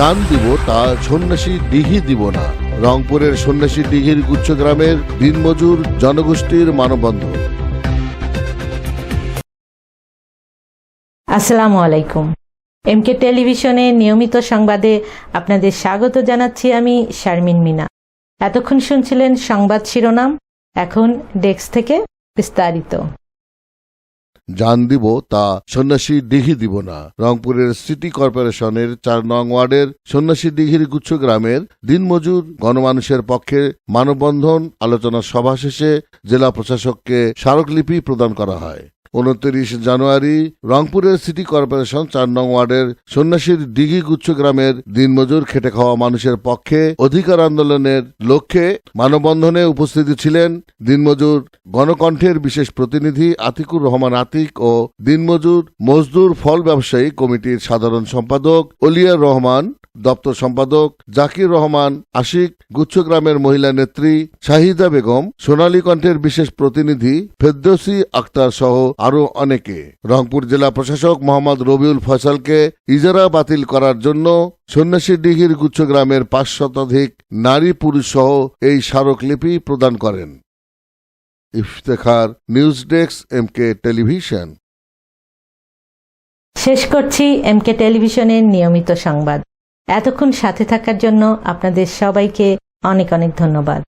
দান দিব, তা সন্ন্যাসী দিঘি দিব না। রংপুরের সন্ন্যাসী দিঘির গুচ্ছগ্রামের দিনমজুর জনগোষ্ঠীর মানববন্ধন। আসসালামু আলাইকুম। এমকে টেলিভিশনে নিয়মিত সংবাদে আপনাদের স্বাগত জানাচ্ছি আমি শারমিন মিনা। এতক্ষণ শুনছিলেন সংবাদ শিরোনাম, এখন ডেস্ক থেকে বিস্তারিত। জান দিব তা সন্ন্যাসী দিঘি দিব না। রংপুরের সিটি কর্পোরেশনের চার নং ওয়ার্ডের সন্ন্যাসী দিঘির গুচ্ছ গ্রামের দিনমজুর গণমানুষের পক্ষে মানববন্ধন আলোচনা সভা শেষে জেলা প্রশাসককে স্মারকলিপি প্রদান করা হয়। উনত্রিশ জানুয়ারি রংপুরের সিটি কর্পোরেশন চার নং ওয়ার্ডের সন্ন্যাসীর দিঘি গুচ্ছ গ্রামের দিনমজুর খেটে খাওয়া মানুষের পক্ষে অধিকার আন্দোলনের লক্ষ্যে মানববন্ধনে উপস্থিত ছিলেন দিনমজুর গণকণ্ঠের বিশেষ প্রতিনিধি আতিকুর রহমান আতিক ও দিনমজুর মজদুর ফল ব্যবসায়ী কমিটির সাধারণ সম্পাদক অলিয়ার রহমান দপ্তর সম্পাদক জাকির রহমান, আশিক গুচ্ছগ্রামের মহিলা নেত্রী শাহিদা বেগম, সোনালী কণ্ঠের বিশেষ প্রতিনিধি ফেদ্দৌসি আক্তার সহ আরও অনেকে। রংপুর জেলা প্রশাসক মোহাম্মদ রবিউল ফয়সালকে ইজারা বাতিল করার জন্য সন্ন্যাসী দিঘির গুচ্ছগ্রামের পাঁচ শতাধিক নারী পুরুষ সহ এই স্মারকলিপি প্রদান করেন। Iftekhar news desk, M K television. শেষ করছি এমকে টেলিভিশনের নিয়মিত সংবাদ। এতক্ষণ সাথে থাকার জন্য আপনাদের সবাইকে অনেক অনেক ধন্যবাদ।